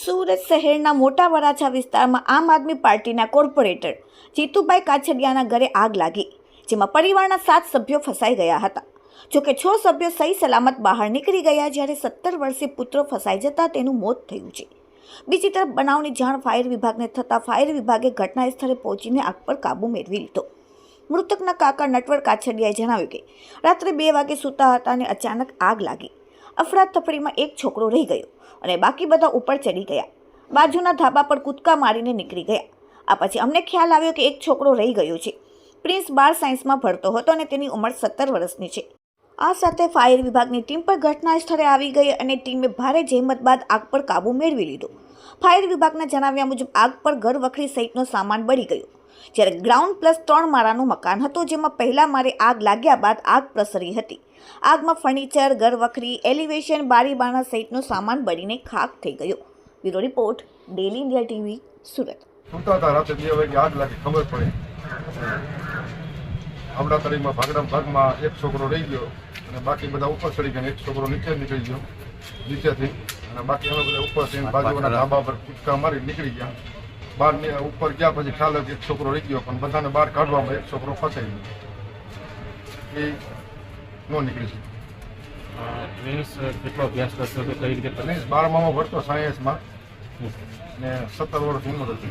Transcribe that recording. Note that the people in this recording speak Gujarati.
સુરત શહેરના મોટા વરાછા વિસ્તારમાં આમ આદમી પાર્ટીના કોર્પોરેટર જીતુભાઈ કાછડિયાના ઘરે આગ લાગી, જેમાં પરિવારના સાત સભ્યો ફસાઈ ગયા હતા. જોકે છ સભ્યો સહી સલામત બહાર નીકળી ગયા જ્યારે સત્તર વર્ષીય પુત્ર ફસાઈ જતા તેનું મોત થયું છે. બીજી તરફ બનાવની જાણ ફાયર વિભાગને થતાં ફાયર વિભાગે ઘટના સ્થળે પહોંચીને આગ પર કાબૂ મેળવી લીધો. મૃતકના કાકા નટવર કાછડિયાએ જણાવ્યું કે, રાત્રે બે વાગે સૂતા હતા અને અચાનક આગ લાગી. અફરાતફરીમાં એક છોકરો રહી ગયો અને બાકી બધા ઉપર ચડી ગયા. બાજુના ધાબા પર કૂદકા મારીને નીકળી ગયા. આ પછી અમને ખ્યાલ આવ્યો કે એક છોકરો રહી ગયો છે. પ્રિન્સ બાર સાયન્સમાં ભણતો હતો અને તેની ઉંમર સત્તર વર્ષની છે. આ સાથે ફાયર વિભાગની ટીમ પર ઘટના સ્થળે આવી ગઈ અને ટીમે ભારે જહેમત બાદ આગ પર કાબૂ મેળવી લીધો. ફાયર વિભાગના જણાવ્યા મુજબ, આગ પર ઘર વખરી સહિતનો સામાન બળી ગયો. જ્યારે ગ્રાઉન્ડ પ્લસ ત્રણ માળાનું મકાન હતું, જેમાં પહેલા મારે આગ લાગ્યા બાદ આગ પ્રસરી હતી. આગમાં ફર્નિચર, ઘર વખરી, એલિવેશન બારી બારણા સહિતનો સામાન બળીને ખાક થઈ ગયો. Bureau report daily India TV, Surat. હમણાં તારીખમાં ભાગડા ભાગમાં એક છોકરો રહી ગયો. અને બાકી બધા ઉપર ચડી ગયા એક છોકરો નીચે નીકળી ગયો. નીચેથી. અને બાકી અમે બધા ઉપર થઈને બાજુના ધાબા પર કૂદકા મારી નીકળી ગયા. બહાર ની- ઉપર ગયા પછી ખ્યાલ આવ્યો એક છોકરો રહી ગયો પણ બધાને બહાર કાઢવામાં એક છોકરો ફસાઈ ગયો. એ નો નીકળી શકે પ્રિન્સ કેટલો અભ્યાસ કરતો હતો કઈ રીતે પ્લીઝ બારમામાં ભણતો સાયન્સમાં ને સત્તર વર્ષ ઉંમર હતી.